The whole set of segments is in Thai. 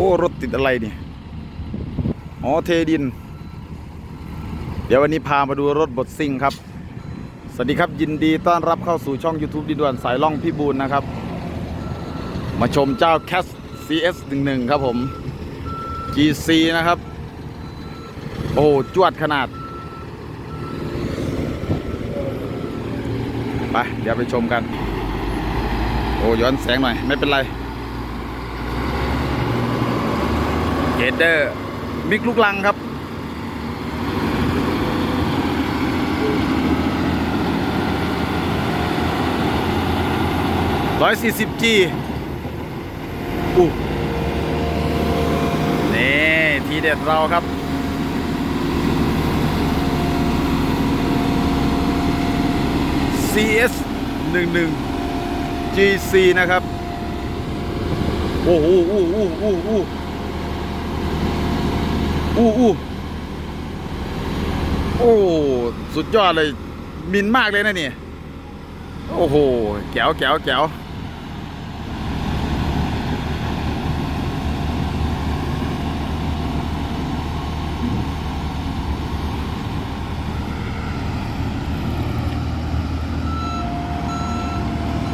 อ้รถติดอะไรเนี่ยอ๋อเทดิน เดี๋ยววันนี้พามาดูรถบดซิ่งครับ สวัสดีครับยินดีต้อนรับเข้าสู่ช่อง YouTube ดินด่วนสายล่องพี่บูลนะครับ มาชมเจ้า c a s CS 11ครับผม GC นะครับ โอ้จวดขนาด ไป เดี๋ยวไปชมกัน โอ้ย้อนแสงหน่อย ไม่เป็นไร เกเดอร์มิกลูกลังครับ ร้อยสี่สิบจีอู้นี่ ทีเด็ดเราครับ CS 11 GC นะครับ โอ้โหอู้อู้อู้อู้ อู้อู้โอ้สุดยอดเลยมินมากเลยนะนี่ โอ้โหแก๋วแก๋วแก๋ว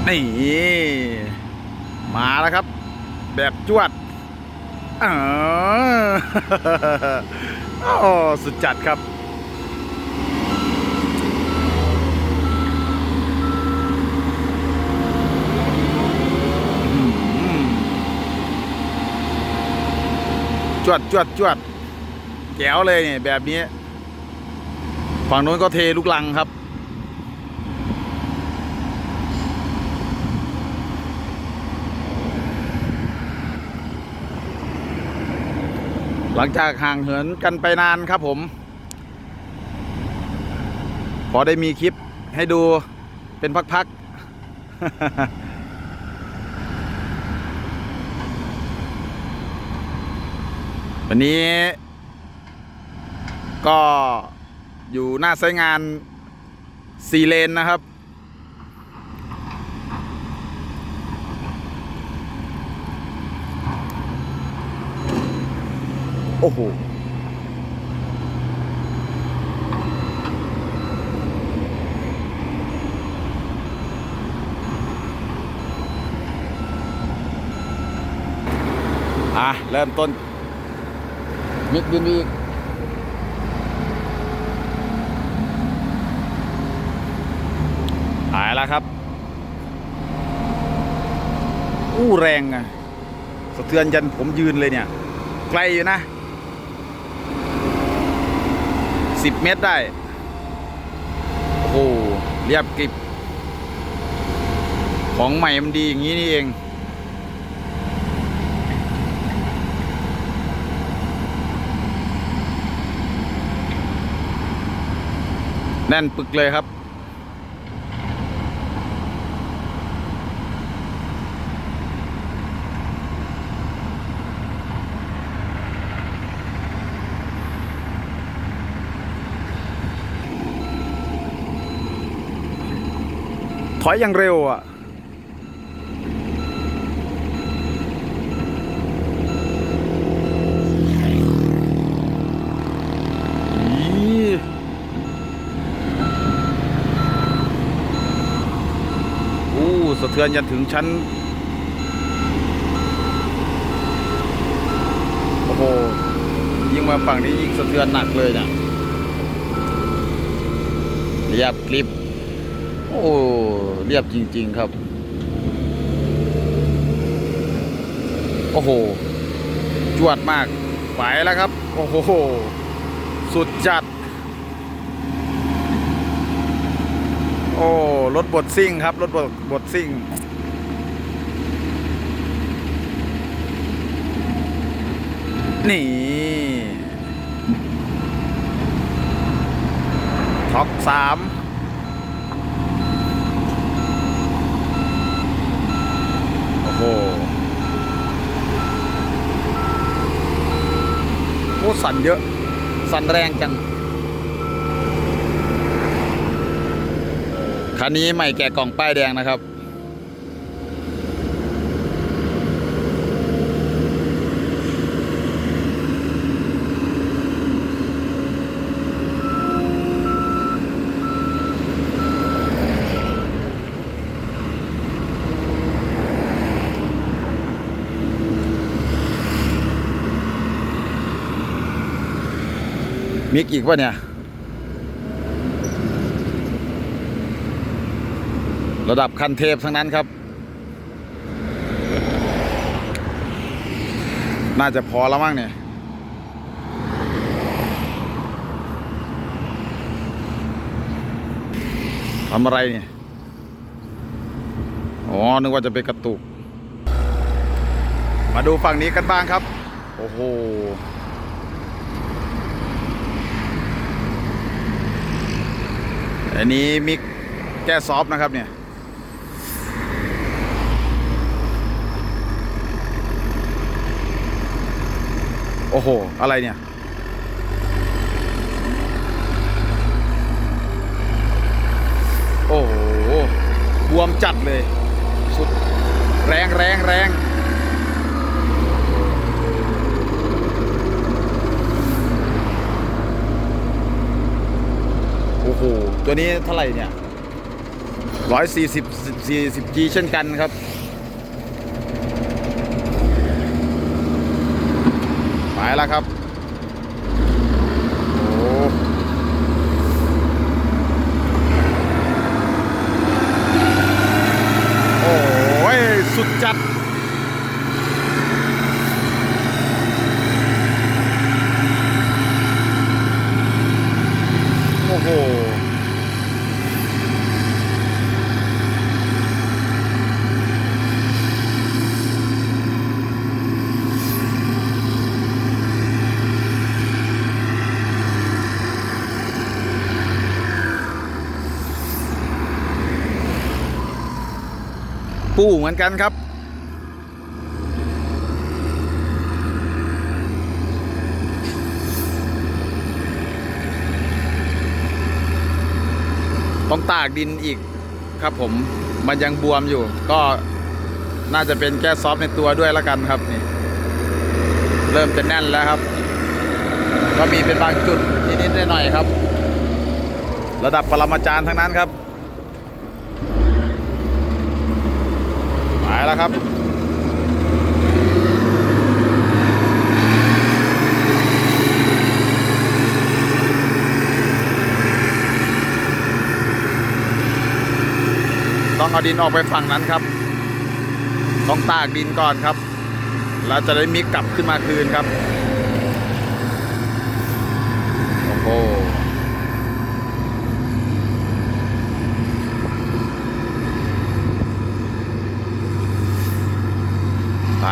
นี่ มาแล้วครับ แบบจวด อ๋อโอ้สุดจัดครับจวดจวดจวดแก้วเลยเนี่ยแบบนี้ ฝั่งนู้นก็เทลูกลังครับ หลังจากห่างเหินกันไปนานครับผม พอได้มีคลิปให้ดูเป็นพักๆวันนี้ก็อยู่หน้าไซงานสี่เลนนะครับ อ้โหอะ เริ่มต้น มิดบินอีกหายแล้วครับ อู้แรงอะสะเทือนยันผมยืนเลยเนี่ย ไกลอยู่นะ สิบเมตรได้ โอ้โหเรียบกริบ ของใหม่มันดีอย่างนี้นี่เอง แน่นปึกเลยครับ อยอย่างเร็วอะอีอู้สะเทือนยันถึงชั้น โอ้โห ยิ่งมาฝั่งนี้ยิ่งสะเทือนหนักเลยนะเรียบกริบ โอ้เรียบจริง ๆ ครับ โอ้โห จวดมากไปแล้วครับ โอ้โห สุดจัด โอ้รถบดซิ่งครับ รถบดบดซิ่งนี่ท็อปสาม โอ้โหโอ้ สั่นเยอะ สั่นแรงจัง คันนี้ใหม่แกะกล่องป้ายแดงนะครับ มิกอีกวะเนี่ย ระดับคันเทพทั้งนั้นครับ น่าจะพอแล้วมั้งเนี่ยทำอะไรเนี่ย อ๋อ นึกว่าจะไปกระตุก มาดูฝั่งนี้กันบ้างครับ โอ้โห อันนี้มิกแก้ซอฟต์นะครับเนี่ยโอ้โห อะไรเนี่ย โอ้โห บวมจัดเลย สุด แรงแรงแรง โอ้โห ตัวนี้เท่าไหร่เนี่ยร้อยสี่สิบสี่สิบจีเช่นกันครับไปแล้วครับ โอ้โอ้ยสุดจัด โอ้โห ปูเหมือนกันครับ ต้องตากดินอีกครับผมมันยังบวมอยู่ ก็น่าจะเป็นแก้ซอฟในตัวด้วยล้วกันครับนี่เริ่มจะแน่นแล้วครับ ก็มีเป็นบางจุดนิดๆหน่อยๆครับ ระดับปรมาจารย์ทั้งนั้นครับ ไปแล้วครับต้องเอาดินออกไปฝั่งนั้นครับ ต้องตากดินก่อนครับ แล้วจะได้มิกกลับขึ้นมาคืนครับ โอ้โห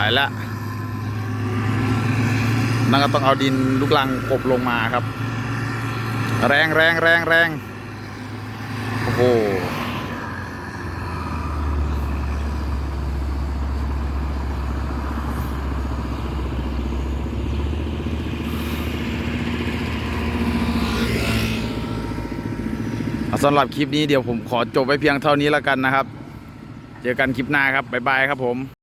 ายแล้วนั่นก็ต้องเอาดินลูกลังกบลงมาครับ แรงแรงแรงแรงโอ้โหสำหรับคลิปนี้เดี๋ยวผมขอจบไว้เพียงเท่านี้แล้วกันนะครับ เจอกันคลิปหน้าครับ บ๊ายบายครับผม